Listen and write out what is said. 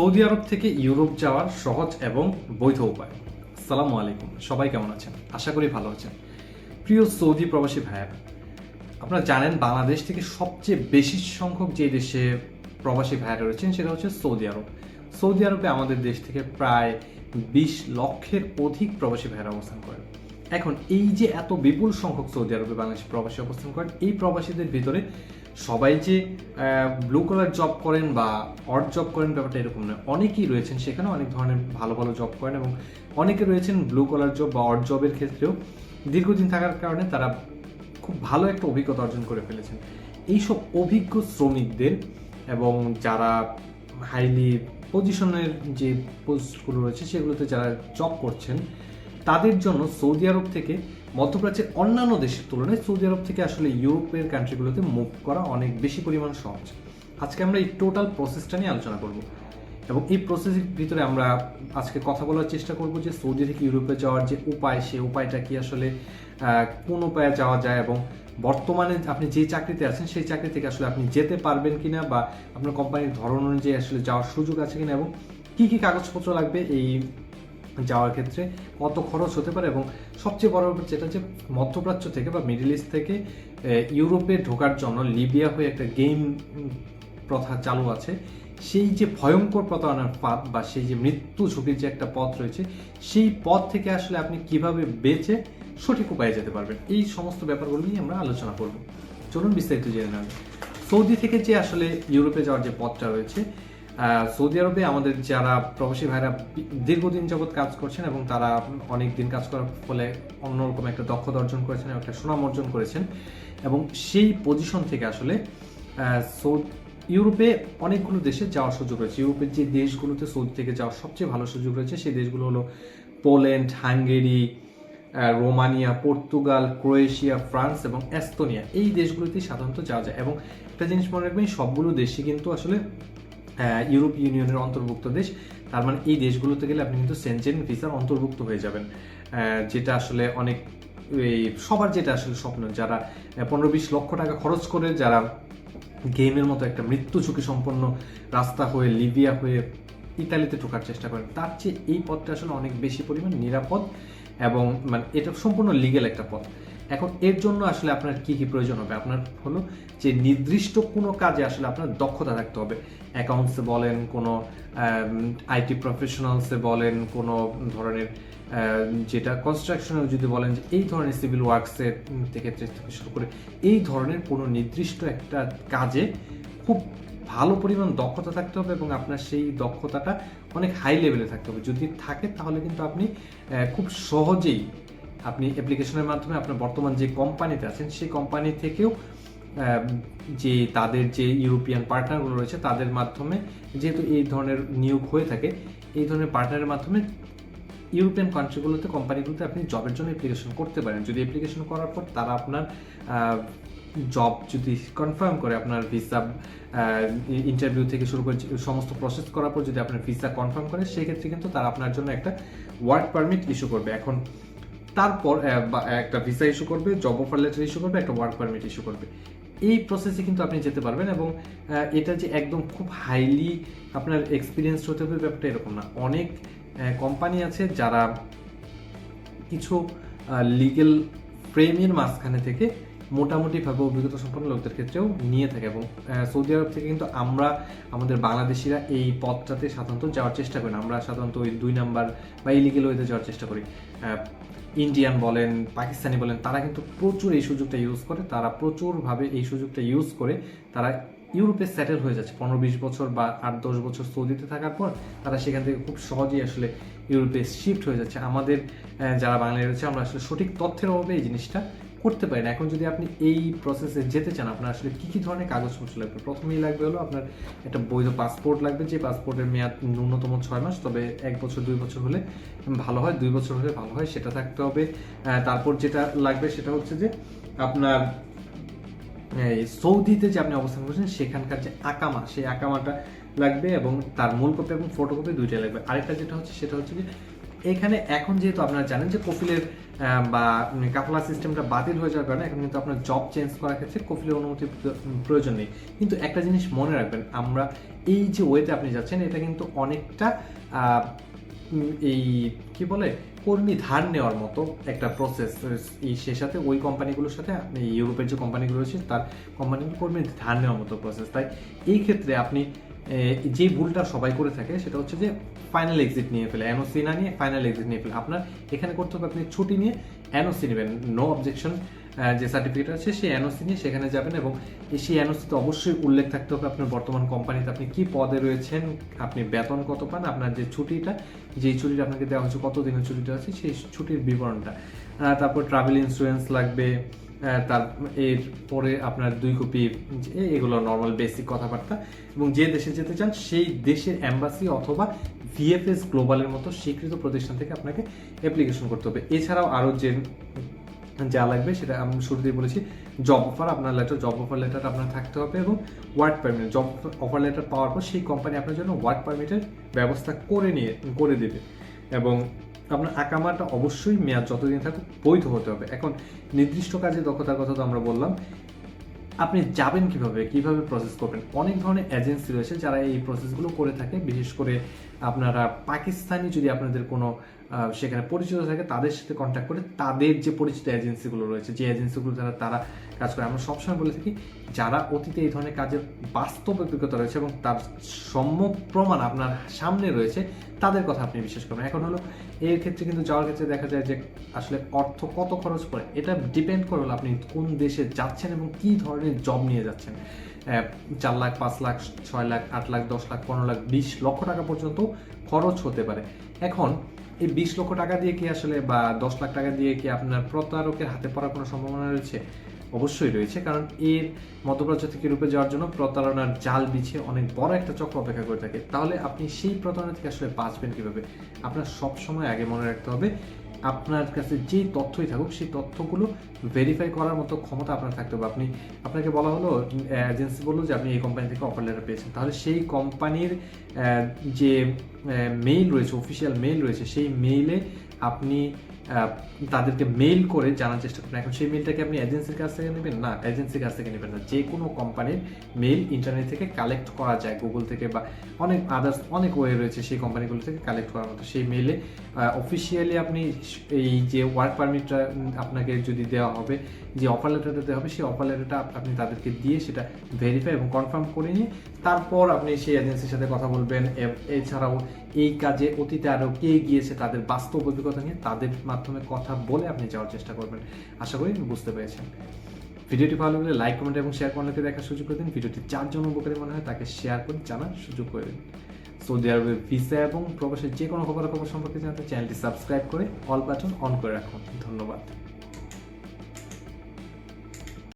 Saudi আরব থেকে Europe যাওয়ার সহজ এবং বৈধ উপায়। আসসালামু আলাইকুম। সবাই কেমন আছেন? আশা করি ভালো আছেন। প্রিয় সৌদি প্রবাসী ভাইয়েরা, আপনারা জানেন বাংলাদেশ থেকে সবচেয়ে বেশি সংখ্যক যে দেশে প্রবাসী ভাইয়েরা রয়েছেন সেটা হচ্ছে সৌদি আরব। সৌদি আরবে আমাদের দেশ থেকে প্রায় বিশ লক্ষের অধিক প্রবাসী ভাইয়েরা অবস্থান করেন। এখন এই যে এত বিপুল সংখ্যক সৌদি আরবে বাংলাদেশি প্রবাসী অবস্থান করেন, এই প্রবাসীদের ভিতরে সবাই যে ব্লু কলার জব করেন বা অড জব করেন ব্যাপারটা এরকম নয়। অনেকেই রয়েছেন সেখানে অনেক ধরনের ভালো ভালো জব করেন এবং অনেকে রয়েছেন ব্লু কলার জব বা অড জবের ক্ষেত্রেও দীর্ঘদিন থাকার কারণে তারা খুব ভালো একটা অভিজ্ঞতা অর্জন করে ফেলেছেন। এইসব অভিজ্ঞ শ্রমিকদের এবং যারা হাইলি পজিশনের যে পোস্টগুলো রয়েছে সেগুলোতে যারা জব করছেন, তাদের জন্য সৌদি আরব থেকে মধ্যপ্রাচ্যের অন্যান্য দেশের তুলনায় সৌদি আরব থেকে আসলে ইউরোপের কান্ট্রিগুলোতে মুভ করা অনেক বেশি পরিমাণ সহজ। আজকে আমরা এই টোটাল প্রসেসটা নিয়ে আলোচনা করব এবং এই প্রসেসের ভিতরে আমরা আজকে কথা বলার চেষ্টা করব যে সৌদি থেকে ইউরোপে যাওয়ার যে উপায়, সে উপায়টা কি আসলে কোন উপায়ে যাওয়া যায় এবং বর্তমানে আপনি যে চাকরিতে আছেন, সেই চাকরি থেকে আসলে আপনি যেতে পারবেন কিনা বা আপনার কোম্পানির ধরন অনুযায়ী আসলে যাওয়ার সুযোগ আছে কিনা এবং কি কি কাগজপত্র লাগবে, এই যাওয়ার ক্ষেত্রে কত খরচ হতে পারে এবং সবচেয়ে বড় ব্যাপার যেটা যে মধ্যপ্রাচ্য থেকে বা মিডল ইস্ট থেকে ইউরোপে ঢোকার জন্য লিবিয়া হয়ে একটা গেম প্রথা চালু আছে সেই যে ভয়ঙ্কর প্রতারণার পথ বা সেই যে মৃত্যু ঝুঁকির যে একটা পথ রয়েছে, সেই পথ থেকে আসলে আপনি কীভাবে বেঁচে সঠিক উপায়ে যেতে পারবেন, এই সমস্ত ব্যাপারগুলো নিয়ে আমরা আলোচনা করব চলুন বিস্তারিত জেনে যাক। সৌদি থেকে যে আসলে ইউরোপে যাওয়ার যে পথটা রয়েছে সৌদি আরবে আমাদের যারা প্রবাসী ভাইরা দীর্ঘদিন যাবৎ কাজ করছেন এবং তারা অনেক দিন কাজ করার ফলে অন্যরকম একটা দক্ষতা অর্জন করেছেন একটা সুনাম অর্জন করেছেন। এবং সেই পজিশন থেকে আসলে ইউরোপে অনেকগুলো দেশে যাওয়ার সুযোগ রয়েছে। ইউরোপের যে দেশগুলোতে সৌদি থেকে যাওয়ার সবচেয়ে ভালো সুযোগ রয়েছে সেই দেশগুলো হলো Poland, Hungary Romania, Portugal, Croatia, France এবং এস্তোনিয়া। এই দেশগুলোতেই সাধারণত যাওয়া যায়। এবং একটা জিনিস মনে রাখবেন, সবগুলো দেশই কিন্তু আসলে ইউরোপ ইউনিয়নের অন্তর্ভুক্ত দেশ। তার মানে এই দেশগুলোতে গেলে আপনি কিন্তু সেনজেন ভিসার অন্তর্ভুক্ত হয়ে যাবেন। যেটা আসলে অনেক, এই সবার যেটা আসলে স্বপ্ন। যারা পনেরো বিশ লক্ষ টাকা খরচ করে, যারা গেমের মতো একটা মৃত্যু ঝুঁকি সম্পন্ন রাস্তা হয়ে, লিবিয়া হয়ে, ইতালিতে ঢোকার চেষ্টা করেন, তার চেয়ে এই পথটা আসলে অনেক বেশি পরিমাণ নিরাপদ এবং মানে এটা সম্পূর্ণ লিগেল একটা পথ। এখন এর জন্য আসলে আপনার কি কি প্রয়োজন হবে? আপনার হলো যে নির্দিষ্ট কোনো কাজে আসলে আপনার দক্ষতা থাকতে হবে। অ্যাকাউন্টসে বলেন, কোনো আইটি প্রফেশনালসে বলেন, কোনো ধরনের যেটা কনস্ট্রাকশনে যদি বলেন যে এই ধরনের সিভিল ওয়ার্কসের থেকে থেকে শুরু করে এই ধরনের কোনো নির্দিষ্ট একটা কাজে খুব ভালো পরিমাণ দক্ষতা থাকতে হবে এবং আপনার সেই দক্ষতাটা অনেক হাই লেভেলে থাকতে হবে। যদি থাকে তাহলে কিন্তু আপনি খুব সহজেই আপনি অ্যাপ্লিকেশনের মাধ্যমে আপনার বর্তমান যে কোম্পানিতে আছেন, সেই কোম্পানি থেকেও যে তাদের যে ইউরোপিয়ান পার্টনারগুলো রয়েছে, তাদের মাধ্যমে, যেহেতু এই ধরনের নিয়োগ হয়ে থাকে, এই ধরনের পার্টনারের মাধ্যমে ইউরোপিয়ান কান্ট্রিগুলোতে কোম্পানিগুলোতে আপনি জবের জন্য অ্যাপ্লিকেশন করতে পারেন। যদি অ্যাপ্লিকেশন করার পর তারা আপনার জব যদি কনফার্ম করে, আপনার ভিসা ইন্টারভিউ থেকে শুরু করে, সমস্ত প্রসেস করার পর যদি আপনার ভিসা কনফার্ম করে, সেক্ষেত্রে কিন্তু তারা আপনার জন্য একটা ওয়ার্ক পারমিট ইস্যু করবে। এখন তারপর একটা ভিসা ইস্যু করবে জব অফার লেটার ইস্যু করবে, একটা ওয়ার্ক পারমিট ইস্যু করবে। এই প্রসেসে কিন্তু আপনি যেতে পারবেন এবং এটা যে একদম খুব হাইলি আপনার এক্সপিরিয়েন্স হতে হবে ব্যাপারটা এরকম না। অনেক কোম্পানি আছে যারা কিছু লিগেল ফ্রেমের মাঝখানে থেকে মোটামুটিভাবে অভিজ্ঞতা সম্পন্ন লোকদের ক্ষেত্রেও নিয়ে থাকে এবং সৌদি আরব থেকে কিন্তু আমরা, আমাদের বাংলাদেশিরা এই পথটাতে সাধারণত যাওয়ার চেষ্টা করি আমরা সাধারণত ওই দুই নাম্বার বা ইলিগেল ওয়েতে যাওয়ার চেষ্টা করি। ইন্ডিয়ান বলেন পাকিস্তানি বলেন, তারা কিন্তু প্রচুর এই সুযোগটা ইউজ করে। তারা প্রচুরভাবে এই সুযোগটা ইউজ করে তারা ইউরোপে সেটেল হয়ে যাচ্ছে। পনেরো বিশ বছর বা আট দশ বছর সৌদিতে থাকার পর তারা সেখান থেকে খুব সহজেই আসলে ইউরোপে শিফট হয়ে যাচ্ছে। আমাদের যারা বাঙালি রয়েছে, আমরা আসলে সঠিক তথ্যের অভাবে এই জিনিসটা করতে পারেন। এখন যদি আপনি এই প্রসেসে যেতে চান, আপনার আসলে কি কি ধরনের কাগজপত্র লাগবে? প্রথমেই লাগবে হলো আপনার একটা বৈধ পাসপোর্ট লাগবে, যে পাসপোর্টের মেয়াদ ন্যূনতম ছয় মাস, তবে এক বছর, দুই বছর হলে ভালো হয়, দুই বছর হলে ভালো হয়, সেটা থাকতে হবে। তারপর যেটা লাগবে সেটা হচ্ছে যে আপনার সৌদিতে যে আপনি অবস্থান করছেন, সেখানকার যে আকামা, সেই আকামাটা লাগবে এবং তার মূল কপি এবং ফটোকপি দুইটাই লাগবে। আরেকটা যেটা হচ্ছে, সেটা হচ্ছে যে এখানে এখন যেহেতু আপনারা জানেন যে কফিলের বা কাফলা সিস্টেমটা বাতিল হয়ে যাওয়ার কারণে এখন কিন্তু আপনার জব চেঞ্জ করার ক্ষেত্রে কফিলের অনুমতি প্রয়োজন নেই। কিন্তু একটা জিনিস মনে রাখবেন, আমরা এই যে ওয়েতে আপনি যাচ্ছেন, এটা কিন্তু অনেকটা এই, কি বলে, কর্মী ধার নেওয়ার মতো একটা প্রসেস এই সে সাথে ওই কোম্পানিগুলোর সাথে ইউরোপের যে কোম্পানিগুলো রয়েছে, তার কোম্পানিগুলো কর্মী ধার নেওয়ার মতো প্রসেস তাই এই ক্ষেত্রে আপনি যে ভুলটা সবাই করে থাকে, সেটা হচ্ছে যে ফাইনাল এক্সিট নিয়ে ফেলে এনওসি না নিয়ে ফাইনাল এক্সিট নিয়ে ফেলে। আপনার এখানে করতে হবে, আপনি ছুটি নিয়ে এনওসি নেবেন। নো অবজেকশন যে সার্টিফিকেট আছে সেই এনওসি নিয়ে সেখানে যাবেন এবং সেই এনওসিতে অবশ্যই উল্লেখ থাকতে হবে আপনার বর্তমান কোম্পানিতে আপনি কি পদে রয়েছেন, আপনি বেতন কত পান, আপনার যে ছুটিটা, যেই ছুটিটা আপনাকে দেওয়া হচ্ছে কত দিনের ছুটিটা আছে, সেই ছুটির বিবরণটা। তারপর ট্রাভেল ইন্স্যুরেন্স লাগবে তার এরপরে আপনার দুই কপি এগুলো নর্মাল বেসিক কথাবার্তা। এবং যে দেশে যেতে চান, সেই দেশের অ্যাম্বাসি অথবা ভিএফএস গ্লোবালের মতো স্বীকৃত প্রতিষ্ঠান থেকে আপনাকে অ্যাপ্লিকেশন করতে হবে। এছাড়াও আরও যে, যা লাগবে সেটা আমি শুরুতেই বলেছি জব অফার আপনার লেটার জব অফার লেটার আপনার থাকতে হবে এবং work permit job offer letter পাওয়ার পর সেই কোম্পানি আপনার জন্য ওয়ার্ক পারমিটের ব্যবস্থা করে নিয়ে, করে দেবে। এবং আপনার আকামাটা অবশ্যই মেয়াদ যতদিন থাকুক বৈধ হতে হবে। এখন নির্দিষ্ট কাজে দক্ষতার কথা তো আমরা বললাম। আপনি যাবেন কীভাবে কীভাবে প্রসেস করবেন? অনেক ধরনের এজেন্সি রয়েছে যারা এই প্রসেসগুলো করে থাকে। বিশেষ করে আপনারা পাকিস্তানি যদি আপনাদের কোনো সেখানে পরিচিত থাকে, তাদের সাথে কন্ট্যাক্ট করে তাদের যে পরিচিত এজেন্সিগুলো রয়েছে, যে এজেন্সিগুলো যারা তারা কাজ করে। আমরা সবসময় বলে থাকি, যারা অতীতে এই ধরনের কাজের বাস্তব অভিজ্ঞতা রয়েছে এবং তার সম্যক প্রমাণ আপনার সামনে রয়েছে, তাদের কথা আপনি বিশ্বাস করবেন। এখন হলো এর ক্ষেত্রে কিন্তু যাওয়ার ক্ষেত্রে দেখা যায় যে আসলে অর্থ কত খরচ পড়ে, এটা ডিপেন্ড করে আপনি কোন দেশে যাচ্ছেন এবং কী ধরনের জব নিয়ে যাচ্ছেন। চার লাখ, পাঁচ লাখ, ছয় লাখ, আট লাখ, দশ লাখ, পনেরো লাখ, বিশ লক্ষ টাকা পর্যন্ত খরচ হতে পারে। এখন এই বিশ লক্ষ টাকা দিয়ে কি আসলে বা দশ লাখ টাকা দিয়ে কি আপনার প্রতারকের হাতে পড়ার কোনো সম্ভাবনা রয়েছে? অবশ্যই রয়েছে, কারণ এর মধ্যপ্রাচ্য থেকে রূপে যাওয়ার জন্য প্রতারণার জাল বিছে অনেক বড় একটা চক্র অপেক্ষা করে থাকে। তাহলে আপনি সেই প্রতারণা থেকে আসলে বাঁচবেন কীভাবে? আপনার সবসময় আগে মনে রাখতে হবে আপনার কাছে যেই তথ্যই থাকুক, সেই তথ্যগুলো ভেরিফাই করার মতো ক্ষমতা আপনার থাকতে হবে। আপনি, আপনাকে বলা হলো এজেন্সি বলল যে আপনি এই কোম্পানি থেকে অফার লেটার পেয়েছেন। তাহলে সেই কোম্পানির যে মেইল রয়েছে অফিসিয়াল মেইল রয়েছে, সেই মেইলে আপনি তাদেরকে মেইল করে জানার চেষ্টা করবেন এখন সেই মেইলটাকে আপনি এজেন্সির কাছ থেকে নেবেন? না এজেন্সির কাছ থেকে নেবেন না। যে কোনো কোম্পানির মেইল ইন্টারনেট থেকে কালেক্ট করা যায়। গুগল থেকে বা অনেক আদার্স অনেক ওয়ে রয়েছে সেই কোম্পানিগুলো থেকে কালেক্ট করার মতো। সেই মেইলে অফিসিয়ালি আপনি এই যে ওয়ার্ক পারমিটটা আপনাকে যদি দেওয়া হবে, যে অফার লেটারটা দেওয়া হবে, সেই অফার লেটারটা আপনি তাদেরকে দিয়ে সেটা ভেরিফাই এবং কনফার্ম করে নিয়ে, তারপর আপনি সেই এজেন্সির সাথে কথা বলবেন। এছাড়াও এই কাজে অতীতে আরও কে গিয়েছে তাদের বাস্তব অভিজ্ঞতা নিয়ে, তাদের মাধ্যমে কথা বলে আপনি যাওয়ার চেষ্টা করবেন। আশা করি বুঝতে পেরেছেন ভিডিওটি ভালো লাগলে লাইক, কমেন্ট এবং শেয়ার করতে দেখার সুযোগ করে দিন। ভিডিওটি চারজন উপকারী মনে হয় তাকে শেয়ার করে জানার সুযোগ করে দিন। সৌদি আরবের ভিসা এবং প্রবাসের যে কোনো খবর খবর সম্পর্কে জানতে চ্যানেলটি সাবস্ক্রাইব করে অল বাটন অন করে রাখুন। ধন্যবাদ।